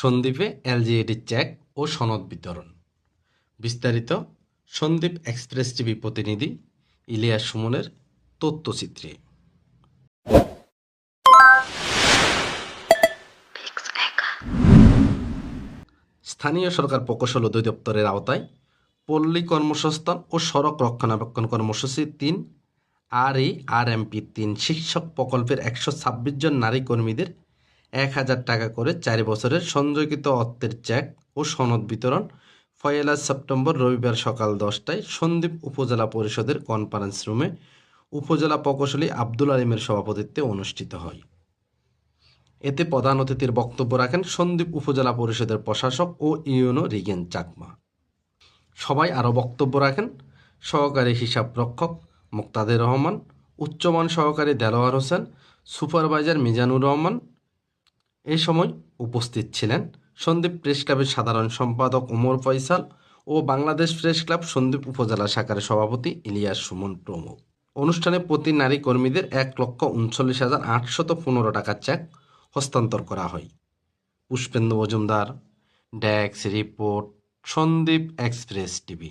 সন্দ্বীপে LGED check ও সনদ বিতরণ। বিস্তারিত সন্দ্বীপ এক্সপ্রেস টিভি প্রতিনিধি ইলিয়াস সুমনের তথ্যচিত্রে। স্থানীয় সরকার প্রকৌশল অধিদপ্তরের আওতায় পল্লী কর্মসংস্থান ও সড়ক রক্ষণাবেক্ষণ কর্মসূচি তিন, আর ই, আর এমপি তিন শিক্ষক প্রকল্পের একশো ছাব্বিশ জন নারী কর্মীদের এক হাজার টাকা করে চার বছরের সঞ্চয়কৃত অর্থের চেক ও সনদ বিতরণ পয়লা সেপ্টেম্বর রবিবার সকাল দশটায় সন্দ্বীপ উপজেলা পরিষদের কনফারেন্স রুমে উপজেলা প্রকৌশলী আব্দুল আলিমের সভাপতিত্বে অনুষ্ঠিত হয়। এতে প্রধান অতিথির বক্তব্য রাখেন সন্দ্বীপ উপজেলা পরিষদের প্রশাসক ও ইউনো রিগেন চাকমা। সবাই আরও বক্তব্য রাখেন, সহকারী হিসাব রক্ষক মুক্তাদের রহমান, উচ্চমান সহকারী দেলোয়ার হোসেন, সুপারভাইজার মিজানুর রহমান এই সময় উপস্থিত ছিলেন সন্দীপ প্রেস ক্লাবের সাধারণ সম্পাদক ওমর ফয়সাল ও বাংলাদেশ প্রেস ক্লাব সন্দ্বীপ উপজেলা শাখার সভাপতি ইলিয়াস সুমন প্রমুখ। অনুষ্ঠানে প্রতি নারী কর্মীদের এক লক্ষ উনচল্লিশ হাজার আটশত পনেরো টাকার চেক হস্তান্তর করা হয়। পুষ্পেন্দু মজুমদার ড্যাক্স রিপোর্ট, সন্দীপ এক্সপ্রেস টিভি।